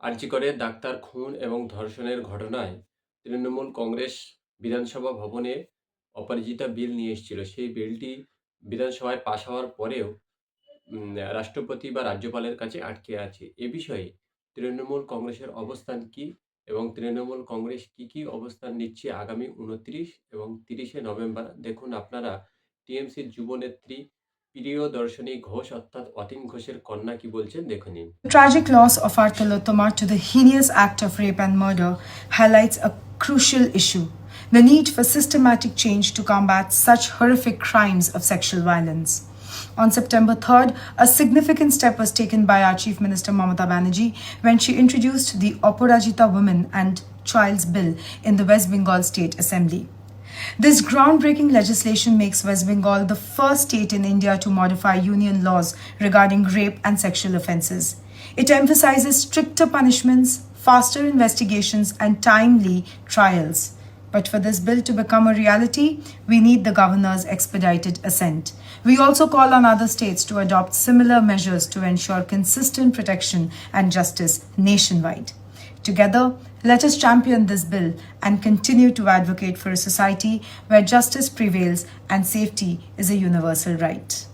আর্জিকরে doctor খুন এবং ধর্ষণের ঘটনায় তৃণমূল কংগ্রেস বিধানসভা ভবনে অপরাজিতা বিল নিয়ে এসেছিল। সেই বিলটি বিধানসভায় পাশ হওয়ার পরেও রাষ্ট্রপতি বা রাজ্যপালের কাছে আটকে আছে। এ বিষয়ে তৃণমূল কংগ্রেসের অবস্থান কি এবং তৃণমূল কংগ্রেস কি কি অবস্থান নিচ্ছে আগামী উনত্রিশ এবং তিরিশে নভেম্বর? দেখুন, আপনারা টিএমসির যুবনেত্রী প্রিয় দর্শনী ঘোষ অর্থাৎ অতীন ঘোষের কন্যা কি বলছেন দেখে নিন The tragic loss of our Tilotoma to the heinous act of rape and murder highlights a crucial issue the need for systematic change to combat such horrific crimes of sexual violence. On September 3rd, a significant step was taken by our Chief Minister Mamata Banerjee when she introduced the Oporajita Women and Child's Bill in the West Bengal State Assembly. This groundbreaking legislation makes West Bengal the first state in India to modify union laws regarding rape and sexual offences. It emphasizes stricter punishments, faster investigations, and timely trials. But for this bill to become a reality, we need the governor's expedited assent. We also call on other states to adopt similar measures to ensure consistent protection and justice nationwide. Together, let us champion this bill and continue to advocate for a society where justice prevails and safety is a universal right.